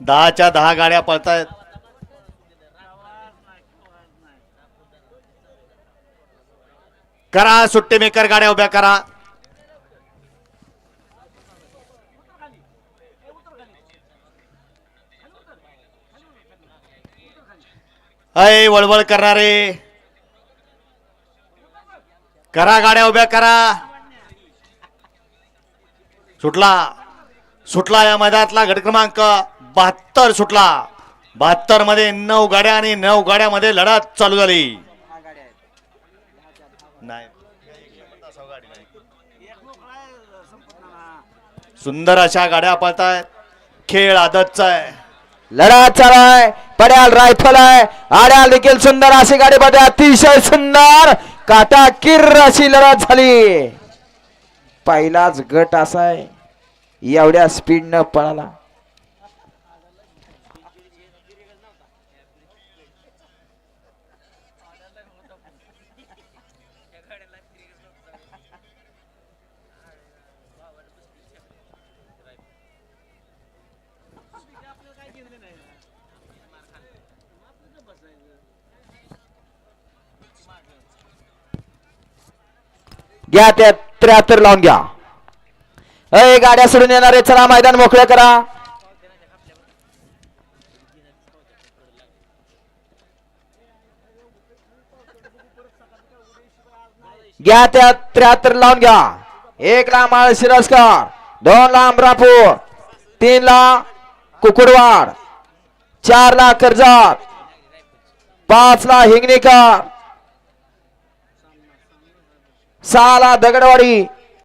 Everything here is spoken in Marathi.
दहाच्या दहा गाड्या पळतायत. करा सुट्टी मेकर गाड्या उभ्या करा. अय वळवळ करणारे. करा गाड्या उभ्या करा. सुटला. सुटला या मैदानातला गट क्रमांक बहात्तर सुटला. बहात्तरमध्ये नऊ गाड्या आणि नऊ गाड्यामध्ये लढत चालू झाली. नाही. सुंदर अशा गाड्या पळतायत खेळ आदतचा आहे. लढा चालाय पड्याल रायफल आहे. आड्याल देखील सुंदर अशी गाडी मध्ये अतिशय सुंदर. काटा किर अशी लढत झाली. पहिलाच गट असा आहे. एवढ्या स्पीड न पळाला. घ्या त्या त्र्याहत्तर लावून घ्या. अय गाड्या सोडून येणारे चला मैदान मोकळे करा. घ्या त्या त्र्याहत्तर लावून घ्या. एक ला माळ शिरस्कर दोन ला अमरापूर तीन ला कुकुडवाड चार ला कर्जात पाच ला सहा लाख दगडवाडी